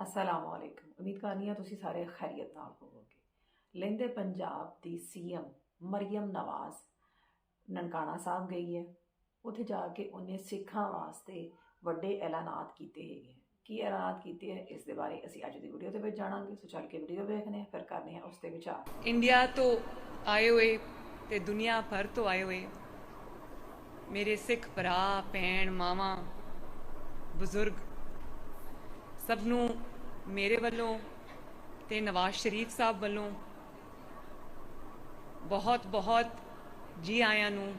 ਅਸਲਾਮ ਵਾਲੇਕਮ ਉਮੀਦ ਕਰਨੀ ਆ ਤੁਸੀਂ ਸਾਰੇ ਖੈਰੀਅਤ ਨਾਲ ਹੋਵੋਗੇ ਲਹਿੰਦੇ ਪੰਜਾਬ ਦੀ ਸੀਐਮ ਮਰੀਮ ਨਵਾਜ਼ ਨਨਕਾਣਾ ਸਾਹਿਬ ਗਈ ਹੈ ਉੱਥੇ ਜਾ ਕੇ ਉਹਨੇ ਸਿੱਖਾਂ ਵਾਸਤੇ ਵੱਡੇ ਐਲਾਨਾਤ ਕੀਤੇ ਹੈਗੇ ਕੀ ਐਲਾਨਾਤ ਕੀਤੇ ਹੈ ਇਸ ਦੇ ਬਾਰੇ ਅਸੀਂ ਅੱਜ ਦੀ ਵੀਡੀਓ ਦੇ ਵਿੱਚ ਜਾਣਾਂਗੇ ਸੋ ਚੱਲ ਕੇ ਵੀਡੀਓ ਵੇਖਦੇ ਹਾਂ ਫਿਰ ਕਰਨੇ ਹਾਂ ਉਸ ਤੇ ਵਿਚਾਰ ਇੰਡੀਆ ਤੋਂ ਆਏ ਹੋਏ ਤੇ ਦੁਨੀਆ ਭਰ ਤੋਂ ਆਏ ਹੋਏ ਮੇਰੇ ਸਿੱਖ ਭਰਾ ਭੈਣ ਮਾਵਾਂ ਬਜ਼ੁਰਗ ਸਭ ਨੂੰ ਮੇਰੇ ਵੱਲੋਂ ਤੇ ਨਵਾਜ਼ ਸ਼ਰੀਫ ਸਾਹਿਬ ਵੱਲੋਂ ਬਹੁਤ ਬਹੁਤ ਜੀ ਆਇਆਂ ਨੂੰ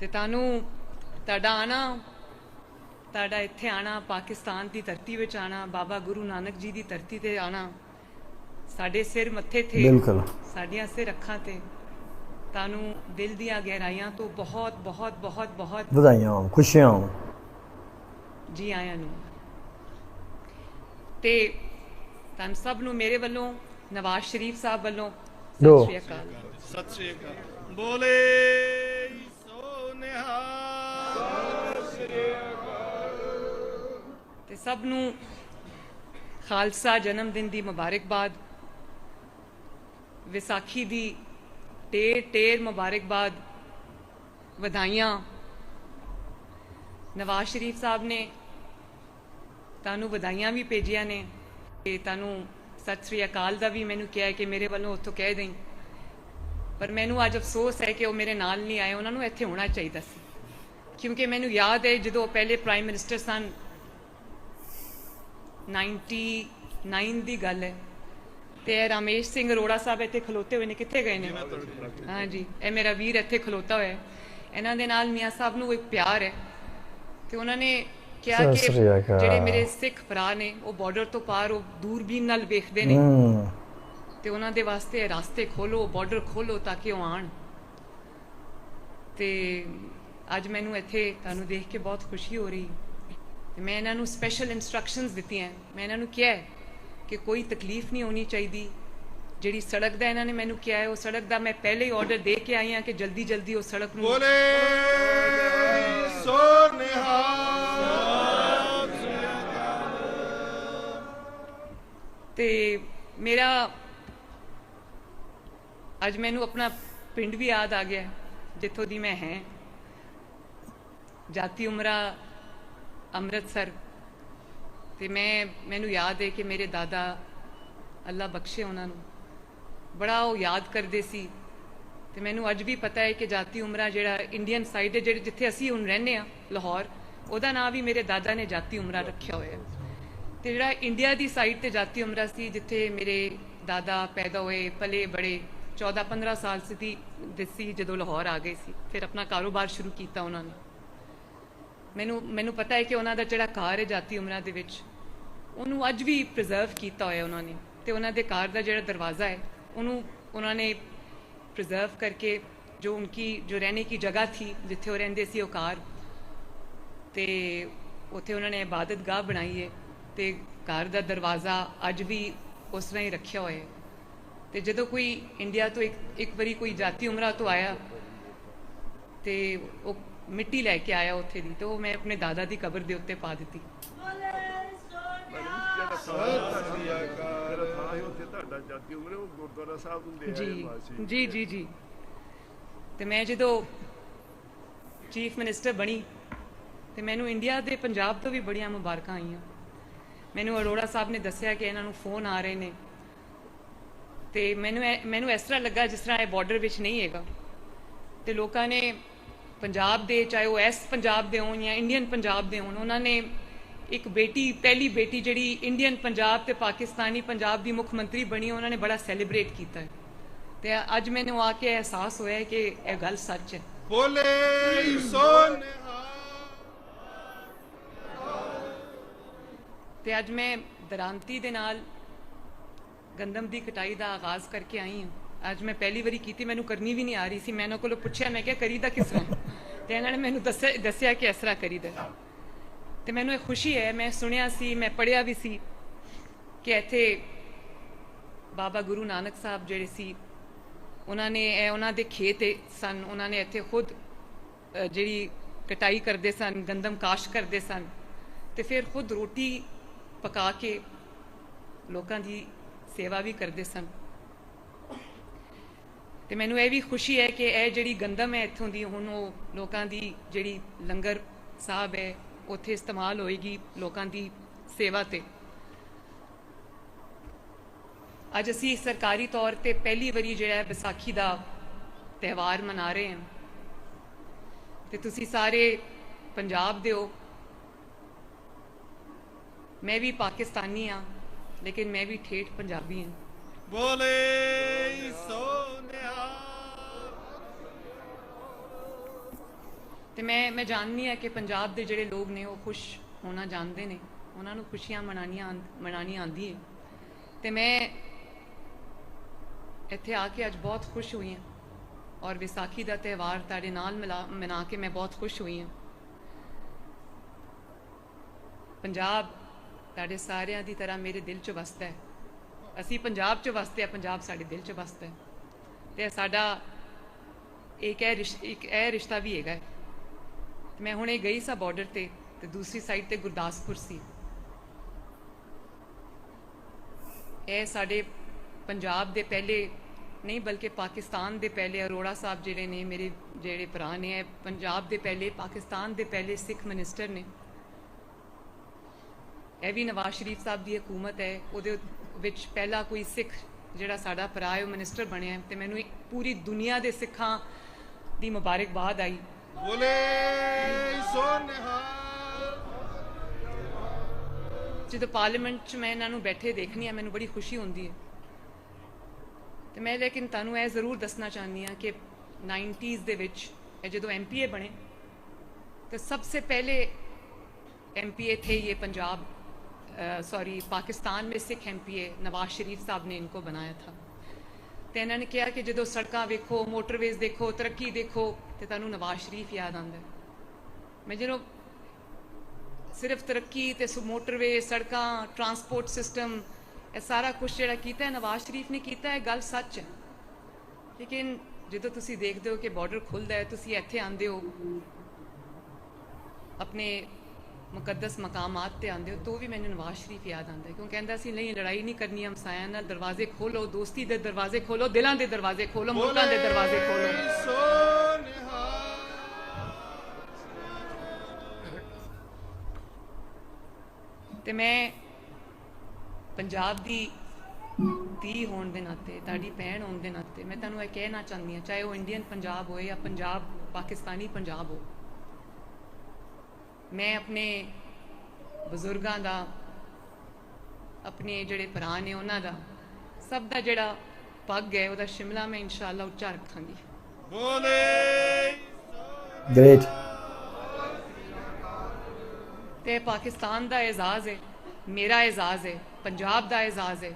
ਤੇ ਤੁਹਾਨੂੰ ਤੁਹਾਡਾ ਆਣਾ ਤੁਹਾਡਾ ਇੱਥੇ ਆਣਾ ਪਾਕਿਸਤਾਨ ਦੀ ਧਰਤੀ ਵਿੱਚ ਆਣਾ ਬਾਬਾ ਗੁਰੂ ਨਾਨਕ ਜੀ ਦੀ ਧਰਤੀ ਤੇ ਆਣਾ ਸਾਡੇ ਸਿਰ ਮੱਥੇ ਤੇ ਬਿਲਕੁਲ। ਸਾਡੀਆਂ ਸਿਰ ਅੱਖਾਂ ਤੇ ਤੁਹਾਨੂੰ ਦਿਲ ਦੀਆਂ ਗਹਿਰਾਈਆਂ ਤੋਂ ਬਹੁਤ ਬਹੁਤ ਬਹੁਤ ਬਹੁਤ ਵਧਾਈਆਂ ਖੁਸ਼ੀਆਂ ਜੀ ਆਇਆਂ ਨੂੰ। ਤੇ ਤੁਹਾਨੂੰ ਸਭ ਨੂੰ ਮੇਰੇ ਵੱਲੋਂ ਨਵਾਜ਼ ਸ਼ਰੀਫ ਸਾਹਿਬ ਵੱਲੋਂ। ਸਤਿ ਸ਼੍ਰੀ ਅਕਾਲ। ਸਤਿ ਸ੍ਰੀ ਅਕਾਲ। ਬੋਲੇ ਸੋ ਨਿਹਾਲ ਤੇ ਸਭ ਨੂੰ ਖਾਲਸਾ ਜਨਮ ਦਿਨ ਦੀ ਮੁਬਾਰਕਬਾਦ। ਵਿਸਾਖੀ ਦੀ ਢੇਰ ਢੇਰ ਮੁਬਾਰਕਬਾਦ ਵਧਾਈਆਂ। ਨਵਾਜ਼ ਸ਼ਰੀਫ ਸਾਹਿਬ ਨੇ ਤੁਹਾਨੂੰ ਵਧਾਈਆਂ ਵੀ ਭੇਜੀਆਂ ਨੇ ਤੇ ਤੁਹਾਨੂੰ ਸਤਿ ਸ੍ਰੀ ਅਕਾਲ ਦਾ ਵੀ ਮੈਨੂੰ ਕਿਹਾ ਕਿ ਮੇਰੇ ਵੱਲੋਂ ਉੱਥੋਂ ਕਹਿ ਦੇਈ। ਪਰ ਮੈਨੂੰ ਅੱਜ ਅਫਸੋਸ ਹੈ ਕਿ ਉਹ ਮੇਰੇ ਨਾਲ ਨਹੀਂ ਆਏ, ਉਹਨਾਂ ਨੂੰ ਇੱਥੇ ਹੋਣਾ ਚਾਹੀਦਾ ਸੀ। ਕਿਉਂਕਿ ਮੈਨੂੰ ਯਾਦ ਹੈ ਜਦੋਂ ਪਹਿਲੇ ਪ੍ਰਾਈਮ ਮਿਨਿਸਟਰ ਸਨ 99 ਦੀ ਗੱਲ ਹੈ। ਤੇ ਇਹ ਰਾਮੇਸ਼ ਸਿੰਘ ਅਰੋੜਾ ਸਾਹਿਬ ਇੱਥੇ ਖਲੋਤੇ ਹੋਏ ਨੇ, ਕਿੱਥੇ ਗਏ ਨੇ? ਹਾਂਜੀ ਇਹ ਮੇਰਾ ਵੀਰ ਇੱਥੇ ਖਲੋਤਾ ਹੋਇਆ ਇਹਨਾਂ ਦੇ ਨਾਲ ਮੀਆਂ ਸਾਹਿਬ ਨੂੰ ਇੱਕ ਪਿਆਰ ਹੈ। ਤੇ ਉਹਨਾਂ ਨੇ ਕਿਹਾ ਕਿ। ਜਿਹੜੇ ਮੇਰੇ ਸਿੱਖ ਭਰਾ ਨੇ ਉਹ ਬਾਰਡਰ ਤੋਂ ਪਾਰ ਉਹ ਦੂਰਬੀਨ ਨਾਲ ਵੇਖਦੇ ਨੇ। ਤੇ ਉਹਨਾਂ ਦੇ ਵਾਸਤੇ ਰਸਤੇ ਖੋਲੋ ਬਾਰਡਰ ਖੋਲੋ ਤਾਂ ਕਿ ਉਹ ਆਣ ਤੇ ਅੱਜ ਮੈਨੂੰ ਇੱਥੇ ਤੁਹਾਨੂੰ ਦੇਖ ਕੇ ਬਹੁਤ ਖੁਸ਼ੀ ਹੋ ਰਹੀ। ਤੇ ਮੈਂ ਇਹਨਾਂ ਨੂੰ ਸਪੈਸ਼ਲ ਇਨਸਟਰਕਸ਼ਨਸ ਦਿੱਤੀਆਂ। ਮੈਂ ਇਹਨਾਂ ਨੂੰ ਕਿਹਾ ਕਿ ਕੋਈ ਤਕਲੀਫ ਨਹੀਂ ਹੋਣੀ ਚਾਹੀਦੀ। ਜਿਹੜੀ ਸੜਕ ਦਾ ਇਹਨਾਂ ਨੇ ਮੈਨੂੰ ਕਿਹਾ ਹੈ ਉਹ ਸੜਕ ਦਾ ਮੈਂ ਪਹਿਲੇ ਹੀ ਆਰਡਰ ਦੇ ਕੇ ਆਈ ਹਾਂ ਕਿ ਜਲਦੀ ਜਲਦੀ ਉਹ ਸੜਕ ਨੂੰ ਬੋਲੇ ਸੋ ਨਿਹਾਲ। ਮੇਰਾ ਅੱਜ ਮੈਨੂੰ ਆਪਣਾ ਪਿੰਡ ਵੀ ਯਾਦ ਆ ਗਿਆ ਜਿੱਥੋਂ ਦੀ ਮੈਂ ਹੈ। ਜਾਤੀ ਉਮਰਾ ਅੰਮ੍ਰਿਤਸਰ। ਤੇ ਮੈਂ, ਮੈਨੂੰ ਯਾਦ ਹੈ ਕਿ ਮੇਰੇ ਦਾਦਾ ਅੱਲਾ ਬਖਸ਼ੇ ਉਹਨਾਂ ਨੂੰ। ਬੜਾ ਉਹ ਯਾਦ ਕਰਦੇ ਸੀ। ਤੇ ਮੈਨੂੰ ਅੱਜ ਵੀ ਪਤਾ ਹੈ ਕਿ ਜਾਤੀ ਉਮਰਾ ਜਿਹੜਾ ਇੰਡੀਅਨ ਸਾਈਡ ਹੈ, ਜਿਹੜੇ ਜਿੱਥੇ ਅਸੀਂ ਹੁਣ ਰਹਿੰਦੇ ਆ ਲਾਹੌਰ, ਉਹਦਾ ਨਾਮ ਵੀ ਮੇਰੇ ਦਾਦਾ ਨੇ ਜਾਤੀ ਉਮਰਾ ਰੱਖਿਆ ਹੋਇਆ ਹੈ। ਤੇ ਜਿਹੜਾ ਇੰਡੀਆ ਦੀ ਸਾਈਡ ਤੇ ਜਾਤੀ ਉਮਰਾ ਸੀ, ਜਿੱਥੇ ਮੇਰੇ ਦਾਦਾ ਪੈਦਾ ਹੋਏ, ਪਲੇ ਬੜੇ 14 15 ਸਾਲ ਸੀ ਦੇ ਜਦੋਂ ਲਾਹੌਰ ਆ ਗਏ ਸੀ। ਫਿਰ ਆਪਣਾ ਕਾਰੋਬਾਰ ਸ਼ੁਰੂ ਕੀਤਾ ਉਹਨਾਂ ਨੇ। ਮੈਨੂੰ ਮੈਨੂੰ ਪਤਾ ਹੈ ਕਿ ਉਹਨਾਂ ਦਾ ਜਿਹੜਾ ਘਰ ਹੈ ਜਾਤੀ ਉਮਰਾ ਦੇ ਵਿੱਚ, ਉਹਨੂੰ ਅੱਜ ਵੀ ਪ੍ਰੀਜ਼ਰਵ ਕੀਤਾ ਹੋਇਆ ਉਹਨਾਂ ਨੇ। ਤੇ ਉਹਨਾਂ ਦੇ ਘਰ ਦਾ ਜਿਹੜਾ ਦਰਵਾਜ਼ਾ ਹੈ, ਉਹਨੂੰ ਉਹਨਾਂ ਨੇ ਪ੍ਰੀਜ਼ਰਵ ਕਰਕੇ ਜੋ ਉਨਕੀ, ਜੋ ਰਹਿਣੇ ਕੀ ਜਗ੍ਹਾ ਥੀ, ਜਿੱਥੇ ਉਹ ਰਹਿੰਦੇ ਸੀ ਉਹ ਘਰ, ਤੇ ਉੱਥੇ ਉਹਨਾਂ ਨੇ ਇਬਾਦਤਗਾਹ ਬਣਾਈ ਹੈ। ਤੇ ਘਰ ਦਾ ਦਰਵਾਜ਼ਾ ਅੱਜ ਵੀ ਉਸ ਤਰ੍ਹਾਂ ਹੀ ਰੱਖਿਆ ਹੋਇਆ ਹੈ। ਤੇ ਜਦੋਂ ਕੋਈ ਇੰਡੀਆ ਤੋਂ ਇੱਕ ਇੱਕ ਵਾਰੀ ਕੋਈ ਜਾਤੀ ਉਮਰਾ ਤੋਂ ਆਇਆ ਤੇ ਉਹ ਮਿੱਟੀ ਲੈ ਕੇ ਆਇਆ ਉੱਥੇ ਦੀ, ਤੇ ਉਹ ਮੈਂ ਆਪਣੇ ਦਾਦਾ ਦੀ ਕਬਰ ਦੇ ਉੱਤੇ ਪਾ ਦਿੱਤੀ। ਜੀ ਜੀ ਜੀ ਤੇ ਮੈਂ ਜਦੋਂ ਚੀਫ ਮਿਨਿਸਟਰ ਬਣੀ, ਤੇ ਮੈਨੂੰ ਇੰਡੀਆ ਦੇ ਪੰਜਾਬ ਤੋਂ ਵੀ ਬੜੀਆਂ ਮੁਬਾਰਕਾਂ ਆਈਆਂ। ਮੈਨੂੰ ਅਰੋੜਾ ਸਾਹਿਬ ਨੇ ਦੱਸਿਆ ਕਿ ਇਹਨਾਂ ਨੂੰ ਫੋਨ ਆ ਰਹੇ ਨੇ। ਤੇ ਮੈਨੂੰ ਮੈਨੂੰ ਇਸ ਤਰ੍ਹਾਂ ਲੱਗਾ ਜਿਸ ਤਰ੍ਹਾਂ ਇਹ ਬਾਰਡਰ ਵਿੱਚ ਨਹੀਂ ਹੈਗਾ। ਤੇ ਲੋਕਾਂ ਨੇ ਪੰਜਾਬ ਦੇ, ਚਾਹੇ ਉਹ ਐਸ ਪੰਜਾਬ ਦੇ ਹੋਣ ਜਾਂ ਇੰਡੀਅਨ ਪੰਜਾਬ ਦੇ ਹੋਣ, ਉਹਨਾਂ ਨੇ ਇੱਕ ਬੇਟੀ, ਪਹਿਲੀ ਬੇਟੀ ਜਿਹੜੀ ਇੰਡੀਅਨ ਪੰਜਾਬ ਤੇ ਪਾਕਿਸਤਾਨੀ ਪੰਜਾਬ ਦੀ ਮੁੱਖ ਮੰਤਰੀ ਬਣੀ, ਉਹਨਾਂ ਨੇ ਬੜਾ ਸੈਲੀਬ੍ਰੇਟ ਕੀਤਾ ਹੈ। ਤੇ ਅੱਜ ਮੈਨੂੰ ਆ ਕੇ ਅਹਿਸਾਸ ਹੋਇਆ ਕਿ ਇਹ ਗੱਲ ਸੱਚ ਹੈ। ਬੋਲੇ ਸੋ ਤੇ ਅੱਜ ਮੈਂ ਦਰਾਂਤੀ ਦੇ ਨਾਲ ਗੰਦਮ ਦੀ ਕਟਾਈ ਦਾ ਆਗਾਜ਼ ਕਰਕੇ ਆਈ ਹਾਂ। ਅੱਜ ਮੈਂ ਪਹਿਲੀ ਵਾਰੀ ਕੀਤੀ, ਮੈਨੂੰ ਕਰਨੀ ਵੀ ਨਹੀਂ ਆ ਰਹੀ ਸੀ। ਮੈਂ ਇਹਨਾਂ ਕੋਲੋਂ ਪੁੱਛਿਆ, ਮੈਂ ਕਿਹਾ, ਕਰੀਦਾ ਕਿਸ ਤਰ੍ਹਾਂ? ਤੇ ਇਹਨਾਂ ਨੇ ਮੈਨੂੰ ਦੱਸਿਆ ਦੱਸਿਆ ਕਿ ਇਸ ਤਰ੍ਹਾਂ ਕਰੀਦਾ। ਤੇ ਮੈਨੂੰ ਇਹ ਖੁਸ਼ੀ ਹੈ, ਮੈਂ ਸੁਣਿਆ ਸੀ, ਮੈਂ ਪੜ੍ਹਿਆ ਵੀ ਸੀ ਕਿ ਇੱਥੇ ਬਾਬਾ ਗੁਰੂ ਨਾਨਕ ਸਾਹਿਬ ਜਿਹੜੇ ਸੀ, ਉਹਨਾਂ ਨੇ ਇਹ, ਉਹਨਾਂ ਦੇ ਖੇਤ ਏ ਸਨ। ਉਹਨਾਂ ਨੇ ਇੱਥੇ ਖੁਦ ਜਿਹੜੀ ਕਟਾਈ ਕਰਦੇ ਸਨ ਗੰਦਮ ਕਾਸ਼ ਕਰਦੇ ਸਨ। ਤੇ ਫਿਰ ਖੁਦ ਰੋਟੀ ਪਕਾ ਕੇ ਲੋਕਾਂ ਦੀ ਸੇਵਾ ਵੀ ਕਰਦੇ ਸਨ। ਤੇ ਮੈਨੂੰ ਇਹ ਵੀ ਖੁਸ਼ੀ ਹੈ ਕਿ ਇਹ ਜਿਹੜੀ ਗੰਦਮ ਹੈ ਇੱਥੋਂ ਦੀ, ਹੁਣ ਉਹ ਲੋਕਾਂ ਦੀ ਜਿਹੜੀ ਲੰਗਰ ਸਾਹਿਬ ਹੈ, ਉੱਥੇ ਇਸਤੇਮਾਲ ਹੋਏਗੀ ਲੋਕਾਂ ਦੀ ਸੇਵਾ ਤੇ। ਅੱਜ ਅਸੀਂ ਸਰਕਾਰੀ ਤੌਰ ਤੇ ਪਹਿਲੀ ਵਾਰੀ ਜਿਹੜਾ ਹੈ ਵਿਸਾਖੀ ਦਾ ਤਿਉਹਾਰ ਮਨਾ ਰਹੇ ਹਾਂ। ਤੇ ਤੁਸੀਂ ਸਾਰੇ ਪੰਜਾਬ ਦੇ ਹੋ ਮੈਂ ਵੀ ਪਾਕਿਸਤਾਨੀ ਹਾਂ ਲੇਕਿਨ ਮੈਂ ਵੀ ਠੇਠ ਪੰਜਾਬੀ ਹਾਂ। ਬੋਲੇ ਸੋਨਿਆ। ਤੇ ਮੈਂ ਮੈਂ ਜਾਣਦੀ ਹਾਂ ਕਿ ਪੰਜਾਬ ਦੇ ਜਿਹੜੇ ਲੋਕ ਨੇ ਉਹ ਖੁਸ਼ ਹੋਣਾ ਜਾਣਦੇ ਨੇ। ਉਹਨਾਂ ਨੂੰ ਖੁਸ਼ੀਆਂ ਮਨਾਉਣੀਆਂ ਆਉਂ- ਮਨਾਉਣੀ ਆਉਂਦੀ ਹੈ। ਤੇ ਮੈਂ ਇੱਥੇ ਆ ਕੇ ਅੱਜ ਬਹੁਤ ਖੁਸ਼ ਹੋਈ ਹਾਂ। ਔਰ ਵਿਸਾਖੀ ਦਾ ਤਿਉਹਾਰ ਤੁਹਾਡੇ ਨਾਲ ਮਿਲਾ ਮਨਾ ਕੇ ਮੈਂ ਬਹੁਤ ਖੁਸ਼ ਹੋਈ ਹਾਂ। ਪੰਜਾਬ ਤੁਹਾਡੇ ਸਾਰਿਆਂ ਦੀ ਤਰ੍ਹਾਂ ਮੇਰੇ ਦਿਲ 'ਚ ਵਸਦਾ ਹੈ। ਅਸੀਂ ਪੰਜਾਬ 'ਚ ਵਸਦੇ ਆ ਪੰਜਾਬ ਸਾਡੇ ਦਿਲ 'ਚ ਵਸਦਾ ਹੈ। ਤੇ ਸਾਡਾ ਇੱਕ ਇਹ ਰਿਸ਼- ਇੱਕ ਇਹ ਰਿਸ਼ਤਾ ਵੀ ਹੈਗਾ ਹੈ। ਮੈਂ ਹੁਣੇ ਗਈ ਸਾਂ ਬਾਰਡਰ ਤੇ ਤੇ ਦੂਸਰੀ ਸਾਈਡ ਤੇ ਗੁਰਦਾਸਪੁਰ ਸੀ। ਇਹ ਸਾਡੇ ਪੰਜਾਬ ਦੇ ਪਹਿਲੇ ਨਹੀਂ ਬਲਕਿ ਪਾਕਿਸਤਾਨ ਦੇ ਪਹਿਲੇ ਅਰੋੜਾ ਸਾਹਿਬ ਜਿਹੜੇ ਨੇ ਮੇਰੇ, ਜਿਹੜੇ ਭਰਾ ਨੇ, ਇਹ ਪੰਜਾਬ ਦੇ ਪਹਿਲੇ, ਪਾਕਿਸਤਾਨ ਦੇ ਪਹਿਲੇ ਸਿੱਖ ਮਿਨਿਸਟਰ ਨੇ। ਇਹ ਵੀ ਨਵਾਜ਼ ਸ਼ਰੀਫ ਸਾਹਿਬ ਦੀ ਹਕੂਮਤ ਹੈ ਉਹਦੇ ਵਿੱਚ ਪਹਿਲਾ ਕੋਈ ਸਿੱਖ ਜਿਹੜਾ ਸਾਡਾ ਭਰਾ ਹੈ ਉਹ ਮਿਨਿਸਟਰ ਬਣਿਆ ਤੇ ਮੈਨੂੰ ਪੂਰੀ ਦੁਨੀਆ ਦੇ ਸਿੱਖਾਂ ਦੀ ਮੁਬਾਰਕਬਾਦ ਆਈ। ਬੋਲੇ ਸੋਨਹਾ ਜਦੋਂ ਪਾਰਲੀਮੈਂਟ 'ਚ ਮੈਂ ਇਹਨਾਂ ਨੂੰ ਬੈਠੇ ਦੇਖਣੀ ਆ ਮੈਨੂੰ ਬੜੀ ਖੁਸ਼ੀ ਹੁੰਦੀ ਹੈ। ਤੇ ਮੈਂ ਲੇਕਿਨ ਤੁਹਾਨੂੰ ਇਹ ਜ਼ਰੂਰ ਦੱਸਣਾ ਚਾਹੁੰਦੀ ਆ ਕਿ 90s ਦੇ ਵਿੱਚ ਇਹ ਜਦੋਂ ਐਮਪੀਏ ਬਣੇ ਤੇ ਸਭ ਤੋਂ ਪਹਿਲੇ ਐਮਪੀਏ ਥੇ ਇਹ ਪੰਜਾਬ। सॉरी पाकिस्तान में सिख एमपीए नवाज शरीफ साहब ने इनको बनाया था ਤੇ ਇਹਨਾਂ ਨੇ ਕਿਹਾ ਕਿ ਜਦੋਂ ਸੜਕਾਂ ਵੇਖੋ ਮੋਟਰਵੇਜ਼ ਦੇਖੋ ਤਰੱਕੀ ਦੇਖੋ ਤੇ ਤੁਹਾਨੂੰ ਨਵਾਜ਼ ਸ਼ਰੀਫ ਯਾਦ ਆਉਂਦਾ ਹੈ ਮੈਂ ਜਦੋਂ ਸਿਰਫ ਤਰੱਕੀ ਤੇ ਮੋਟਰਵੇ ਸੜਕਾਂ ਟਰਾਂਸਪੋਰਟ ਸਿਸਟਮ ਇਹ ਸਾਰਾ ਕੁਝ ਜਿਹੜਾ ਕੀਤਾ ਹੈ ਨਵਾਜ਼ ਸ਼ਰੀਫ ਨੇ ਕੀਤਾ ਹੈ ਗੱਲ ਸੱਚ ਹੈ ਲੇਕਿਨ ਜਦੋਂ ਤੁਸੀਂ ਦੇਖਦੇ ਹੋ ਕਿ ਬਾਰਡਰ ਖੁੱਲਦਾ ਹੈ ਤੁਸੀਂ ਇੱਥੇ ਆਉਂਦੇ ਹੋ ਆਪਣੇ ਮੁਕੱਦਸ ਮਕਾਮਾਤ ਤੇ ਆਉਂਦੇ ਹੋ ਤਾਂ ਵੀ ਮੈਨੂੰ ਨਵਾਜ਼ ਸ਼ਰੀਫ ਯਾਦ ਆਉਂਦਾ ਹੈ। ਕਿਉਂ ਕਹਿੰਦਾ ਸੀ ਨਹੀਂ ਲੜਾਈ ਨਹੀਂ ਕਰਨੀ ਹਮਸਾਇਆਂ ਨਾਲ ਦਰਵਾਜ਼ੇ ਖੋਲੋ ਦੋਸਤੀ ਦੇ ਦਰਵਾਜ਼ੇ ਖੋਲੋ ਦਿਲਾਂ ਦੇ ਦਰਵਾਜ਼ੇ ਖੋਲੋ ਮੁਲਕਾਂ ਦੇ ਦਰਵਾਜ਼ੇ ਖੋਲੋ। ਤੇ ਮੈਂ ਪੰਜਾਬ ਦੀ ਧੀ ਹੋਣ ਦੇ ਨਾਤੇ ਤੁਹਾਡੀ ਭੈਣ ਹੋਣ ਦੇ ਨਾਤੇ ਮੈਂ ਤੁਹਾਨੂੰ ਇਹ ਕਹਿਣਾ ਚਾਹੁੰਦੀ ਹਾਂ ਚਾਹੇ ਉਹ ਇੰਡੀਅਨ ਪੰਜਾਬ ਹੋਏ ਜਾਂ ਪੰਜਾਬ ਪਾਕਿਸਤਾਨੀ ਪੰਜਾਬ ਹੋ ਮੈਂ ਆਪਣੇ ਬਜ਼ੁਰਗਾਂ ਦਾ ਆਪਣੇ ਜਿਹੜੇ ਭਰਾ ਨੇ ਉਹਨਾਂ ਦਾ ਸਭ ਦਾ ਜਿਹੜਾ ਪੱਗ ਹੈ ਉਹਦਾ ਸ਼ਿਮਲਾ ਮੈਂ ਇਨਸ਼ਾਅੱਲਾ ਉੱਚਾ ਰੱਖਾਂਗੀ। ਬੋਲੇ। ਗ੍ਰੇਟ ਤੇ ਪਾਕਿਸਤਾਨ ਦਾ ਇਜ਼ਾਜ਼ ਹੈ ਮੇਰਾ ਇਜ਼ਾਜ਼ ਹੈ ਪੰਜਾਬ ਦਾ ਇਜ਼ਾਜ਼ ਹੈ।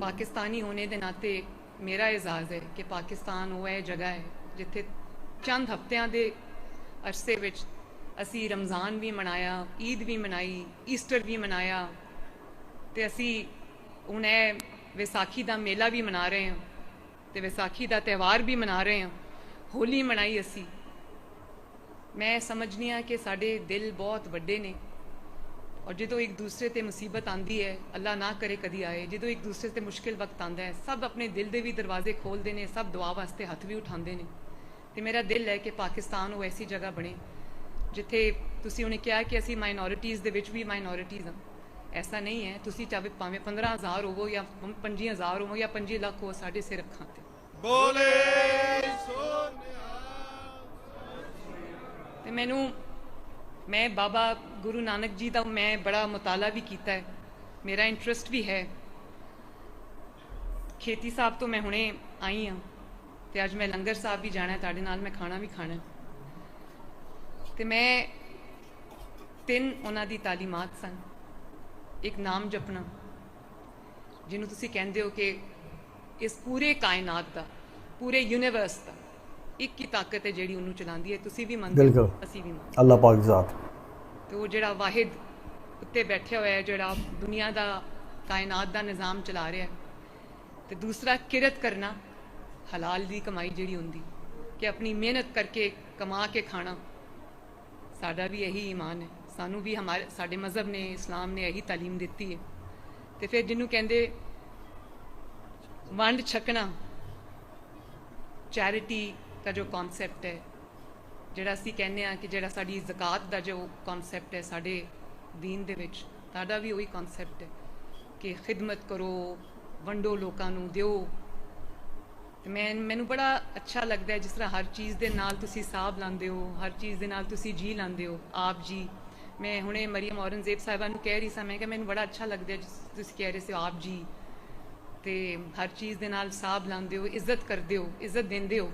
ਪਾਕਿਸਤਾਨੀ ਹੋਣੇ ਦੇ ਨਾਤੇ ਮੇਰਾ ਇਜ਼ਾਜ਼ ਹੈ ਕਿ ਪਾਕਿਸਤਾਨ ਉਹ ਹੈ ਜਗ੍ਹਾ ਹੈ ਜਿੱਥੇ ਚੰਦ ਹਫ਼ਤਿਆਂ ਦੇ ਅਰਸੇ ਵਿੱਚ ਅਸੀਂ ਰਮਜ਼ਾਨ ਵੀ ਮਨਾਇਆ, ਈਦ ਵੀ ਮਨਾਈ, ਈਸਟਰ ਵੀ ਮਨਾਇਆ ਤੇ ਅਸੀਂ ਹੁਣ ਇਹ ਵਿਸਾਖੀ ਦਾ ਮੇਲਾ ਵੀ ਮਨਾ ਰਹੇ ਹਾਂ ਤੇ ਵਿਸਾਖੀ ਦਾ ਤਿਉਹਾਰ ਵੀ ਮਨਾ ਰਹੇ ਹਾਂ, ਹੋਲੀ ਮਨਾਈ ਅਸੀਂ। ਮੈਂ ਸਮਝਨੀ ਆ ਕਿ ਸਾਡੇ ਦਿਲ ਬਹੁਤ ਵੱਡੇ ਨੇ ਔਰ ਜਦੋਂ ਇੱਕ ਦੂਸਰੇ ਤੇ ਮੁਸੀਬਤ ਆਂਦੀ ਹੈ ਅੱਲਾ ਨਾ ਕਰੇ ਕਦੀ ਆਏ, ਜਦੋਂ ਇੱਕ ਦੂਸਰੇ ਤੇ ਮੁਸ਼ਕਿਲ ਵਕਤ ਆਂਦਾ ਹੈ, ਸਭ ਆਪਣੇ ਦਿਲ ਦੇ ਵੀ ਦਰਵਾਜ਼ੇ ਖੋਲਦੇ ਨੇ, ਸਭ ਦੁਆ ਵਾਸਤੇ ਹੱਥ ਵੀ ਉਠਾਉਂਦੇ ਨੇ ਤੇ ਮੇਰਾ ਦਿਲ ਹੈ ਕਿ ਪਾਕਿਸਤਾਨ ਉਹ ਐਸੀ ਜਗ੍ਹਾ ਬਣੇ ਜਿੱਥੇ ਤੁਸੀਂ ਉਹਨੇ ਕਿਹਾ ਕਿ ਅਸੀਂ ਮਾਈਨੋਰਿਟੀਜ਼ ਦੇ ਵਿੱਚ ਵੀ ਮਾਈਨੋਰਿਟੀਜ਼ ਹਾਂ। ਐਸਾ ਨਹੀਂ ਹੈ। ਤੁਸੀਂ ਚਾਹੇ ਭਾਵੇਂ 15000 ਹੋਵੋ ਜਾਂ 25000 ਹੋਵੋ ਜਾਂ 5 ਲੱਖ ਹੋ ਸਾਡੇ ਸਿਰ ਅੱਖਾਂ ਤੇ। ਬੋਲੇ ਸੋਨਿਆ ਤੇ ਮੈਨੂੰ ਮੈਂ ਬਾਬਾ ਗੁਰੂ ਨਾਨਕ ਜੀ ਦਾ ਮੈਂ ਬੜਾ ਮਤਾਲਾ ਵੀ ਕੀਤਾ ਹੈ। ਮੇਰਾ ਇੰਟਰਸਟ ਵੀ ਹੈ। ਖੇਤੀ ਸਾਹਿਬ ਤੋਂ ਮੈਂ ਹੁਣੇ ਆਈ ਹਾਂ ਤੇ ਅੱਜ ਮੈਂ ਲੰਗਰ ਸਾਹਿਬ ਵੀ ਜਾਣਾ ਹੈ। ਤੁਹਾਡੇ ਨਾਲ ਮੈਂ ਖਾਣਾ ਵੀ ਖਾਣਾ ਹੈ। ਤੇ ਮੈਂ ਤਿੰਨ ਉਹਨਾਂ ਦੀ تعلیمات ਸਨ। ਇੱਕ ਨਾਮ ਜਪਣਾ ਜਿਹਨੂੰ ਤੁਸੀਂ ਕਹਿੰਦੇ ਹੋ ਕਿ ਇਸ ਪੂਰੇ ਕਾਇਨਾਤ ਦਾ ਪੂਰੇ ਯੂਨੀਵਰਸ ਦਾ ਇੱਕ ਹੀ ਤਾਕਤ ਹੈ ਜਿਹੜੀ ਉਹਨੂੰ ਚਲਾਉਂਦੀ ਹੈ। ਤੁਸੀਂ ਵੀ ਮੰਨਦੇ ਹੋ ਅਸੀਂ ਵੀ ਮੰਨਦੇ ਅੱਲਾਹ ਪਾਕ ਜ਼ਾਤ। ਤੇ ਉਹ ਜਿਹੜਾ ਵਾਹਿਦ ਉੱਤੇ ਬੈਠਿਆ ਹੋਇਆ ਹੈ ਜਿਹੜਾ ਦੁਨੀਆ ਦਾ ਕਾਇਨਾਤ ਦਾ ਨਿਜ਼ਾਮ ਚਲਾ ਰਿਹਾ ਹੈ ਤੇ ਦੂਸਰਾ ਕਿਰਤ ਕਰਨਾ ਹਲਾਲ ਦੀ ਕਮਾਈ ਜਿਹੜੀ ਹੁੰਦੀ ਕਿ ਆਪਣੀ ਮਿਹਨਤ ਕਰਕੇ ਕਮਾ ਕੇ ਖਾਣਾ। ਸਾਡਾ ਵੀ ਇਹੀ ਈਮਾਨ ਹੈ। ਸਾਨੂੰ ਵੀ ਹਮਾਰੇ, ਸਾਡੇ ਮਜ਼ਹਬ ਨੇ, ਇਸਲਾਮ ਨੇ ਇਹੀ ਤਾਲੀਮ ਦਿੱਤੀ ਹੈ। ਤੇ ਫਿਰ ਜਿਹਨੂੰ ਕਹਿੰਦੇ ਵੰਡ ਛਕਣਾ ਚੈਰਿਟੀ ਦਾ ਜੋ ਕਨਸੈਪਟ ਹੈ, ਜਿਹੜਾ ਅਸੀਂ ਕਹਿੰਦੇ ਆ ਕਿ ਜਿਹੜਾ ਸਾਡੀ ਜ਼ਕਾਤ ਦਾ ਜੋ ਕਨਸੈਪਟ ਹੈ ਸਾਡੇ ਦੀਨ ਦੇ ਵਿੱਚ, ਸਾਡਾ ਵੀ ਉਹੀ ਕਨਸੈਪਟ ਹੈ ਕਿ ਖਿਦਮਤ ਕਰੋ, ਵੰਡੋ ਲੋਕਾਂ ਨੂੰ, ਦਿਓ। ਮੈਂ, ਮੈਨੂੰ ਬੜਾ ਅੱਛਾ ਲੱਗਦਾ ਹੈ ਜਿਸ ਤਰ੍ਹਾਂ ਹਰ ਚੀਜ਼ ਦੇ ਨਾਲ ਤੁਸੀਂ ਸਾਬ ਲਾਉਂਦੇ ਹੋ, ਹਰ ਚੀਜ਼ ਦੇ ਨਾਲ ਤੁਸੀਂ ਜੀ ਲਾਉਂਦੇ ਹੋ, ਆਪ ਜੀ। ਮੈਂ ਹੁਣੇ ਮਰੀਮ ਔਰੰਗਜ਼ੇਬ ਸਾਹਿਬਾ ਨੂੰ ਕਹਿ ਰਹੀ ਸਾਂ, ਮੈਂ ਕਿ ਮੈਨੂੰ ਬੜਾ ਅੱਛਾ ਲੱਗਦਾ ਜਿਸ ਤੁਸੀਂ ਕਹਿ ਰਹੇ ਸੀ ਆਪ ਜੀ। ਤੇ ਹਰ ਚੀਜ਼ ਦੇ ਨਾਲ ਸਾਬ ਲਾਉਂਦੇ ਹੋ, ਇੱਜ਼ਤ ਕਰਦੇ ਹੋ, ਇੱਜ਼ਤ ਦਿੰਦੇ ਹੋ।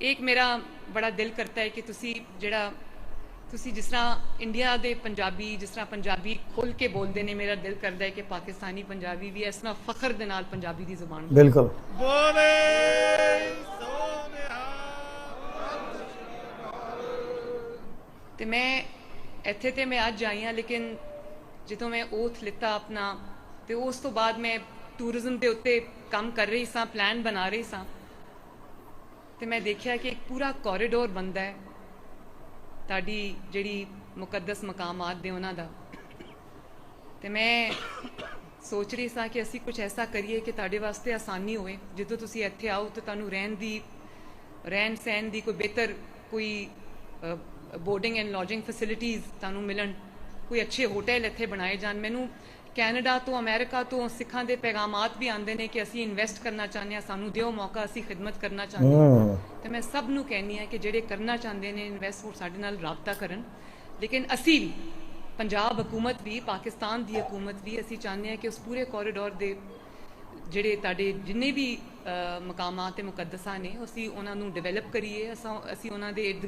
ਇੱਕ ਮੇਰਾ ਬੜਾ ਦਿਲ ਕਰਤਾ ਹੈ ਕਿ ਤੁਸੀਂ ਜਿਹੜਾ ਤੁਸੀਂ ਜਿਸ ਤਰ੍ਹਾਂ ਇੰਡੀਆ ਦੇ ਪੰਜਾਬੀ ਜਿਸ ਤਰ੍ਹਾਂ ਪੰਜਾਬੀ ਖੁੱਲ ਕੇ ਬੋਲਦੇ ਨੇ ਮੇਰਾ ਦਿਲ ਕਰਦਾ ਹੈ ਕਿ ਪਾਕਿਸਤਾਨੀ ਪੰਜਾਬੀ ਵੀ ਇਸ ਤਰ੍ਹਾਂ ਫਖਰ ਦੇ ਨਾਲ ਪੰਜਾਬੀ ਦੀ ਜ਼ੁਬਾਨ ਬੋਲੇ। ਬਿਲਕੁਲ। ਬੋਲੇ ਤੇ ਮੈਂ ਇੱਥੇ ਤੇ ਮੈਂ ਅੱਜ ਆਈ ਹਾਂ ਲੇਕਿਨ ਜਦੋਂ ਮੈਂ ਓਥ ਲਿੱਤਾ ਆਪਣਾ ਤੇ ਉਸ ਤੋਂ ਬਾਅਦ ਮੈਂ ਟੂਰਿਜ਼ਮ ਦੇ ਉੱਤੇ ਕੰਮ ਕਰ ਰਹੀ ਸਾਂ ਪਲਾਨ ਬਣਾ ਰਹੀ ਸਾਂ। ਤੇ ਮੈਂ ਦੇਖਿਆ ਕਿ ਇੱਕ ਪੂਰਾ ਕੋਰੀਡੋਰ ਬੰਦਾ ਹੈ। ਤੁਹਾਡੀ ਜਿਹੜੀ ਮੁਕੱਦਸ ਮਕਾਮਾਤ ਦੇ ਉਹਨਾਂ ਦਾ। ਤੇ ਮੈਂ ਸੋਚ ਰਹੀ ਸਾਂ ਕਿ ਅਸੀਂ ਕੁਝ ਐਸਾ ਕਰੀਏ ਕਿ ਤੁਹਾਡੇ ਵਾਸਤੇ ਆਸਾਨੀ ਹੋਵੇ। ਜਦੋਂ ਤੁਸੀਂ ਇੱਥੇ ਆਓ ਤਾਂ ਤੁਹਾਨੂੰ ਰਹਿਣ ਦੀ, ਰਹਿਣ ਸਹਿਣ ਦੀ ਕੋਈ ਬਿਹਤਰ ਕੋਈ ਬੋਰਡਿੰਗ ਐਂਡ ਲੌਜਿੰਗ ਫੈਸਿਲਿਟੀਆਂ ਤੁਹਾਨੂੰ ਮਿਲਣ। ਕੋਈ ਅੱਛੇ ਹੋਟਲ ਇੱਥੇ ਬਣਾਏ ਜਾਣ। ਮੈਨੂੰ ਕੈਨੇਡਾ ਤੋਂ ਅਮਰੀਕਾ ਤੋਂ ਸਿੱਖਾਂ ਦੇ ਪੈਗਾਮਾਤ ਵੀ ਆਉਂਦੇ ਨੇ ਕਿ ਅਸੀਂ ਇਨਵੈਸਟ ਕਰਨਾ ਚਾਹੁੰਦੇ ਹਾਂ ਸਾਨੂੰ ਦਿਓ ਮੌਕਾ ਅਸੀਂ ਖਿਦਮਤ ਕਰਨਾ ਚਾਹੁੰਦੇ ਹਾਂ। ਤੇ ਮੈਂ ਸਭ ਨੂੰ ਕਹਿੰਨੀ ਆ ਕਿ ਜਿਹੜੇ ਕਰਨਾ ਚਾਹੁੰਦੇ ਨੇ ਇਨਵੈਸਟ ਉਹ ਸਾਡੇ ਨਾਲ ਰਾਬਤਾ ਕਰਨ। ਲੇਕਿਨ ਅਸੀਂ ਵੀ ਪੰਜਾਬ ਹਕੂਮਤ ਵੀ ਪਾਕਿਸਤਾਨ ਦੀ ਹਕੂਮਤ ਵੀ ਅਸੀਂ ਚਾਹੁੰਦੇ ਆ ਕਿ ਉਸ ਪੂਰੇ ਕੋਰੀਡੋਰ ਦੇ ਜਿਹੜੇ ਤੁਹਾਡੇ ਜਿੰਨੇ ਵੀ ਅ, ਮਕਾਮਾਤ ਤੇ ਮੁਕੱਦਸਾਂ ਨੇ ਅਸੀਂ ਉਹਨਾਂ ਨੂੰ ਡਿਵੈਲਪ ਕਰੀਏ ਅਸਾਂ ਅਸੀਂ ਉਹਨਾਂ ਦੇ ਇਰਦ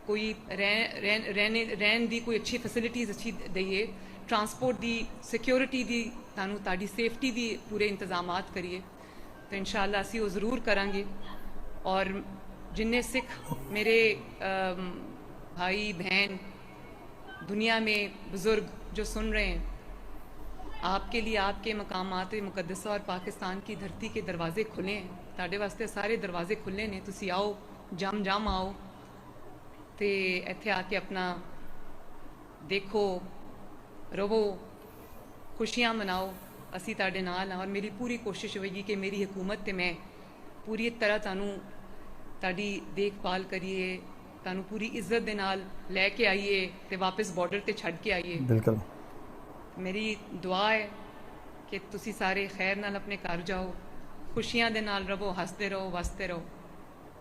ਗਿਰਦ ਕੋਈ ਰਹਿ- ਰਹਿਣ ਰਹਿਣੇ- ਰਹਿਣ ਦੀ ਕੋਈ ਅੱਛੀ ਫੈਸਿਲਿਟੀਜ਼ ਅੱਛੀ ਦਈਏ ਟਰਾਂਸਪੋਰਟ ਦੀ ਸਿਕਿਉਰਿਟੀ ਦੀ ਤੁਹਾਨੂੰ ਤੁਹਾਡੀ ਸੇਫਟੀ ਦੀ ਪੂਰੇ ਇੰਤਜ਼ਾਮਾਤ ਕਰੀਏ तो इंशाल्लाह ਅਸੀਂ ਉਹ ਜ਼ਰੂਰ ਕਰਾਂਗੇ और जिन्ने सिख मेरे अम, भाई बहन दुनिया में बुजुर्ग जो सुन रहे हैं आपके लिए आपके मकामात मुकदसा और पाकिस्तान की धरती के दरवाजे खुले हैं ਤੁਹਾਡੇ ਵਾਸਤੇ ਸਾਰੇ ਦਰਵਾਜ਼ੇ ਖੁੱਲੇ ਨੇ ਤੁਸੀਂ ਆਓ ਜਮ ਜਮ ਆਓ ਤੇ ਇੱਥੇ ਆ ਕੇ ਆਪਣਾ ਦੇਖੋ ਰਵੋ ਖੁਸ਼ੀਆਂ ਮਨਾਓ ਅਸੀਂ ਤੁਹਾਡੇ ਨਾਲ ਹਾਂ ਔਰ ਮੇਰੀ ਪੂਰੀ ਕੋਸ਼ਿਸ਼ ਹੋਵੇਗੀ ਕਿ ਮੇਰੀ ਹਕੂਮਤ ਤੇ ਮੈਂ ਪੂਰੀ ਤਰ੍ਹਾਂ ਤੁਹਾਨੂੰ ਤੁਹਾਡੀ ਦੇਖਭਾਲ ਕਰੀਏ ਤੁਹਾਨੂੰ ਪੂਰੀ ਇੱਜ਼ਤ ਦੇ ਨਾਲ ਲੈ ਕੇ ਆਈਏ ਤੇ ਵਾਪਸ ਬਾਰਡਰ ਤੇ ਛੱਡ ਕੇ ਆਈਏ। ਬਿਲਕੁਲ। ਮੇਰੀ ਦੁਆ ਹੈ ਕਿ ਤੁਸੀਂ ਸਾਰੇ ਖੈਰ ਨਾਲ ਆਪਣੇ ਘਰ ਜਾਓ ਖੁਸ਼ੀਆਂ ਦੇ ਨਾਲ ਰਹੋ ਹੱਸਦੇ ਰਹੋ ਵਸਦੇ ਰਹੋ।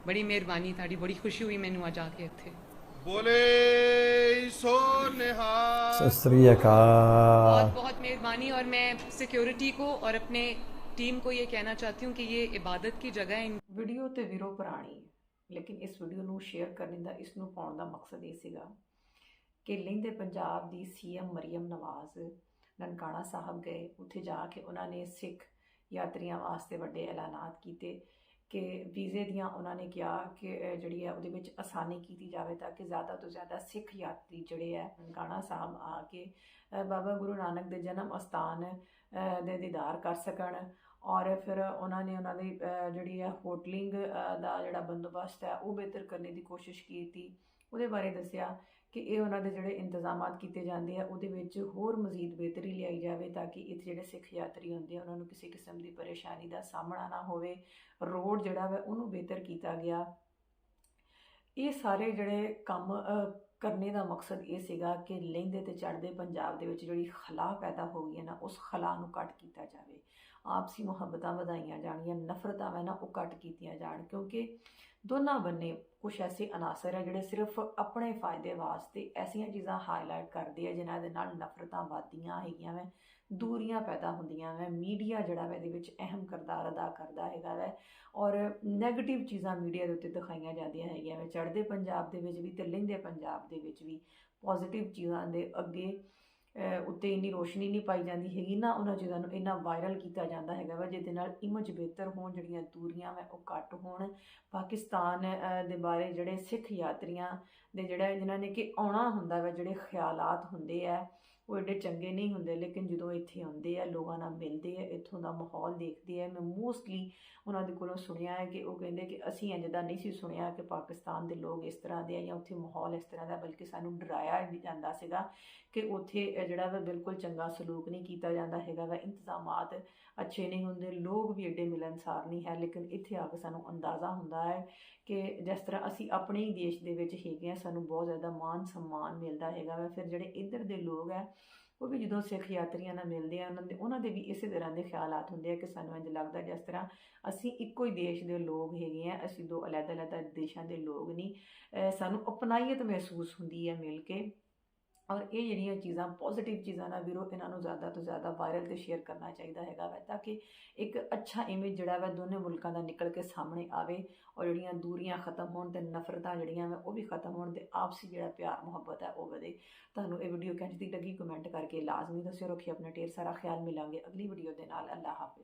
ਬੜੀ ਮਿਹਰਬਾਨੀ ਤੁਹਾਡੀ ਬੜੀ ਖੁਸ਼ੀ ਹੋਈ ਮੈਨੂੰ ਅੱਜ ਆ ਕੇ ਇੱਥੇ। ਬੋਲੇ ਸੋਨਿਹਾ ਸਤਿ ਸ੍ਰੀ बहुत ਅਕਾਲ बहुत मेहरबानी और मैं सिक्योरिटी को और अपने टीम को ये कहना चाहती हूँ कि ये इबादत की जगह है ਵੀਡੀਓ ਤੇ ਵੀਰੋ ਪੁਰਾਣੀ ਹੈ, ਲੇਕਿਨ ਇਸ ਵੀਡੀਓ ਨੂੰ ਸ਼ੇਅਰ ਕਰਨ ਦਾ ਇਸ ਨੂੰ ਪਾਉਣ ਦਾ ਮਕਸਦ ਇਹ ਸੀਗਾ ਕਿ ਲਹਿੰਦੇ ਪੰਜਾਬ ਦੀ ਸੀਐਮ ਮਰੀਮ ਨਵਾਜ਼ ਨਨਕਾਣਾ ਸਾਹਿਬ ਗਏ ਉੱਥੇ ਜਾ ਕੇ ਉਹਨਾਂ ਨੇ ਸਿੱਖ ਯਾਤਰੀਆਂ ਵਾਸਤੇ ਵੱਡੇ ਐਲਾਨਾਤ ਕੀਤੇ ਕਿ ਵੀਜ਼ੇ ਦੀਆਂ ਉਹਨਾਂ ਨੇ ਕਿਹਾ ਕਿ ਜਿਹੜੀ ਹੈ ਉਹਦੇ ਵਿੱਚ ਆਸਾਨੀ ਕੀਤੀ ਜਾਵੇ ਤਾਂ ਕਿ ਜ਼ਿਆਦਾ ਤੋਂ ਜ਼ਿਆਦਾ ਸਿੱਖ ਯਾਤਰੀ ਜਿਹੜੇ ਹੈ ਨਨਕਾਣਾ ਸਾਹਿਬ ਆ ਕੇ ਬਾਬਾ ਗੁਰੂ ਨਾਨਕ ਦੇ ਜਨਮ ਅਸਥਾਨ ਦੇ ਦੀਦਾਰ ਕਰ ਸਕਣ ਔਰ ਫਿਰ ਉਹਨਾਂ ਨੇ ਉਹਨਾਂ ਦੀ ਜਿਹੜੀ ਹੈ ਹੋਟਲਿੰਗ ਦਾ ਜਿਹੜਾ ਬੰਦੋਬਸਤ ਹੈ ਉਹ ਬਿਹਤਰ ਕਰਨ ਦੀ ਕੋਸ਼ਿਸ਼ ਕੀਤੀ। ਉਹਦੇ ਬਾਰੇ ਦੱਸਿਆ ਕਿ ਇਹ ਉਹਨਾਂ ਦੇ ਜਿਹੜੇ ਇੰਤਜ਼ਾਮਾਤ ਕੀਤੇ ਜਾਂਦੇ ਆ, ਉਹਦੇ ਵਿੱਚ ਹੋਰ ਮਜ਼ੀਦ ਬਿਹਤਰੀ ਲਿਆਈ ਜਾਵੇ ਤਾਂ ਕਿ ਇੱਥੇ ਜਿਹੜੇ ਸਿੱਖ ਯਾਤਰੀ ਹੁੰਦੇ ਆ, ਉਹਨਾਂ ਨੂੰ ਕਿਸੇ ਕਿਸਮ ਦੀ ਪਰੇਸ਼ਾਨੀ ਦਾ ਸਾਹਮਣਾ ਨਾ ਹੋਵੇ। ਰੋਡ ਜਿਹੜਾ ਵਾ, ਉਹਨੂੰ ਬਿਹਤਰ ਕੀਤਾ ਗਿਆ। ਇਹ ਸਾਰੇ ਜਿਹੜੇ ਕੰਮ ਕਰਨੇ ਦਾ ਮਕਸਦ ਇਹ ਸੀਗਾ ਕਿ ਲਹਿੰਦੇ ਤੇ ਚੜ੍ਹਦੇ ਪੰਜਾਬ ਦੇ ਵਿੱਚ ਜਿਹੜੀ ਖਲਾ ਪੈਦਾ ਹੋ ਗਈ ਹੈ ਨਾ, ਉਸ ਖਲਾ ਨੂੰ ਕੱਟ ਕੀਤਾ ਜਾਵੇ। ਆਪਸੀ ਮੁਹੱਬਤਾਂ ਵਧਾਈਆਂ ਜਾਣੀਆਂ, ਨਫ਼ਰਤਾਂ ਵੈ ਨਾ, ਉਹ ਘੱਟ ਕੀਤੀਆਂ ਜਾਣ, ਕਿਉਂਕਿ ਦੋਨਾਂ ਬੰਨੇ ਕੁਝ ਐਸੇ ਅਨਾਸਰ ਹੈ ਜਿਹੜੇ ਸਿਰਫ ਆਪਣੇ ਫਾਇਦੇ ਵਾਸਤੇ ਐਸੀਆਂ ਚੀਜ਼ਾਂ ਹਾਈਲਾਈਟ ਕਰਦੇ ਆ, ਜਿਨ੍ਹਾਂ ਦੇ ਨਾਲ ਨਫ਼ਰਤਾਂ ਵੱਧਦੀਆਂ ਹੈਗੀਆਂ ਵੈ, ਦੂਰੀਆਂ ਪੈਦਾ ਹੁੰਦੀਆਂ ਵੈ ਮੀਡੀਆ ਜਿਹੜਾ ਵੈ ਇਹਦੇ ਵਿੱਚ ਅਹਿਮ ਕਿਰਦਾਰ ਅਦਾ ਕਰਦਾ ਹੈਗਾ ਵੈ ਔਰ 네ਗੇਟਿਵ ਚੀਜ਼ਾਂ ਮੀਡੀਆ ਦੇ ਉੱਤੇ ਦਿਖਾਈਆਂ ਜਾਂਦੀਆਂ ਹੈਗੀਆਂ ਵੈ, ਚੜ੍ਹਦੇ ਪੰਜਾਬ ਦੇ ਵਿੱਚ ਵੀ ਤੇ ਲਹਿੰਦੇ ਪੰਜਾਬ ਦੇ ਵਿੱਚ ਵੀ ਪੋਜ਼ਿਟਿਵ ਚੀਜ਼ਾਂ ਦੇ ਅੱਗੇ ਉੱਤੇ ਇੰਨੀ ਰੋਸ਼ਨੀ ਨਹੀਂ ਪਾਈ ਜਾਂਦੀ ਹੈਗੀ ਨਾ ਉਹਨਾਂ ਚੀਜ਼ਾਂ ਨੂੰ ਇੰਨਾ ਵਾਇਰਲ ਕੀਤਾ ਜਾਂਦਾ ਹੈਗਾ ਵਾ ਜਿਹਦੇ ਨਾਲ ਇਮੇਜ ਬਿਹਤਰ ਹੋਣ ਜਿਹੜੀਆਂ ਦੂਰੀਆਂ ਵਾ ਉਹ ਘੱਟ ਹੋਣ। ਪਾਕਿਸਤਾਨ ਦੇ ਬਾਰੇ ਜਿਹੜੇ ਸਿੱਖ ਯਾਤਰੀਆਂ ਦੇ ਜਿਹੜਾ ਜਿਨ੍ਹਾਂ ਨੇ ਕਿ ਆਉਣਾ ਹੁੰਦਾ ਵਾ ਜਿਹੜੇ ਖਿਆਲਾਤ ਹੁੰਦੇ ਆ ਉਹ ਐਡੇ ਚੰਗੇ ਨਹੀਂ ਹੁੰਦੇ, ਲੇਕਿਨ ਜਦੋਂ ਇੱਥੇ ਆਉਂਦੇ ਆ, ਲੋਕਾਂ ਨਾਲ ਮਿਲਦੇ ਆ, ਇੱਥੋਂ ਦਾ ਮਾਹੌਲ ਦੇਖਦੇ ਆ, ਮੈਂ ਮੋਸਟਲੀ ਉਹਨਾਂ ਦੇ ਕੋਲੋਂ ਸੁਣਿਆ ਹੈ ਕਿ ਉਹ ਕਹਿੰਦੇ ਕਿ ਅਸੀਂ ਇੰਜ ਦਾ ਨਹੀਂ ਸੀ ਸੁਣਿਆ ਕਿ ਪਾਕਿਸਤਾਨ ਦੇ ਲੋਕ ਇਸ ਤਰ੍ਹਾਂ ਦੇ ਆ ਜਾਂ ਉੱਥੇ ਮਾਹੌਲ ਇਸ ਤਰ੍ਹਾਂ ਦਾ, ਬਲਕਿ ਸਾਨੂੰ ਡਰਾਇਆ ਵੀ ਜਾਂਦਾ ਸੀਗਾ ਕਿ ਉੱਥੇ ਜਿਹੜਾ ਵਾ ਬਿਲਕੁਲ ਚੰਗਾ ਸਲੂਕ ਨਹੀਂ ਕੀਤਾ ਜਾਂਦਾ ਹੈਗਾ ਵਾ, ਇੰਤਜ਼ਾਮਾਤ ਅੱਛੇ ਨਹੀਂ ਹੁੰਦੇ, ਲੋਕ ਵੀ ਐਡੇ ਮਿਲਨਸਾਰ ਨਹੀਂ ਹੈ, ਲੇਕਿਨ ਇੱਥੇ ਆ ਕੇ ਸਾਨੂੰ ਅੰਦਾਜ਼ਾ ਹੁੰਦਾ ਹੈ ਕਿ ਜਿਸ ਤਰ੍ਹਾਂ ਅਸੀਂ ਆਪਣੇ ਹੀ ਦੇਸ਼ ਦੇ ਵਿੱਚ ਹੈਗੇ ਆ ਸਾਨੂੰ ਬਹੁਤ ਜ਼ਿਆਦਾ ਮਾਨ ਸਨਮਾਨ ਮਿਲਦਾ ਹੈਗਾ ਵਾ। ਫਿਰ ਜਿਹੜੇ ਇੱਧਰ ਦੇ ਲੋਕ ਹੈ ਉਹ ਵੀ ਜਦੋਂ ਸਿੱਖ ਯਾਤਰੀਆਂ ਨਾਲ ਮਿਲਦੇ ਆ, ਉਹਨਾਂ ਦੇ ਉਹਨਾਂ ਦੇ ਵੀ ਇਸੇ ਤਰ੍ਹਾਂ ਦੇ ਖਿਆਲਾਤ ਹੁੰਦੇ ਆ ਕਿ ਸਾਨੂੰ ਇੰਝ ਲੱਗਦਾ ਜਿਸ ਤਰ੍ਹਾਂ ਅਸੀਂ ਇੱਕੋ ਹੀ ਦੇਸ਼ ਦੇ ਲੋਕ ਹੈਗੇ ਆ, ਅਸੀਂ ਦੋ ਅਲੱਗ-ਅਲੱਗ ਦੇਸ਼ਾਂ ਦੇ ਲੋਕ ਨਹੀਂ। ਸਾਨੂੰ ਅਪਣਾਈਅਤ ਮਹਿਸੂਸ ਹੁੰਦੀ ਹੈ ਮਿਲ ਕੇ। ਔਰ ਇਹ ਜਿਹੜੀਆਂ ਚੀਜ਼ਾਂ ਪੋਜ਼ਿਟਿਵ ਚੀਜ਼ਾਂ ਨਾ ਵੀਰੋ, ਇਹਨਾਂ ਨੂੰ ਜ਼ਿਆਦਾ ਤੋਂ ਜ਼ਿਆਦਾ ਵਾਇਰਲ ਤੇ ਸ਼ੇਅਰ ਕਰਨਾ ਚਾਹੀਦਾ ਹੈਗਾ ਵਾ, ਤਾਂ ਕਿ ਇੱਕ ਅੱਛਾ ਇਮੇਜ ਜਿਹੜਾ ਵਾ ਦੋਨੇ ਮੁਲਕਾਂ ਦਾ ਨਿਕਲ ਕੇ ਸਾਹਮਣੇ ਆਵੇ ਔਰ ਜਿਹੜੀਆਂ ਦੂਰੀਆਂ ਖਤਮ ਹੋਣ ਤੇ ਨਫ਼ਰਤਾਂ ਜਿਹੜੀਆਂ ਵਾ ਉਹ ਵੀ ਖਤਮ ਹੋਣ ਤੇ ਆਪਸੀ ਜਿਹੜਾ ਪਿਆਰ, ਮੁਹੱਬਤ ਹੈ ਉਹ ਵਧੇ। ਤੁਹਾਨੂੰ ਇਹ ਵੀਡੀਓ ਕਿੰਝ ਦੀ ਲੱਗੀ? ਕਮੈਂਟ ਕਰਕੇ ਲਾਜ਼ਮੀ ਦੱਸਿਓ ਰੱਖਿਓ ਆਪਣਾ ਢੇਰ ਸਾਰਾ ਖਿਆਲ ਮਿਲਾਂਗੇ ਅਗਲੀ ਵੀਡੀਓ ਦੇ ਨਾਲ। ਅੱਲਾਹ ਹਾਫਿਜ਼।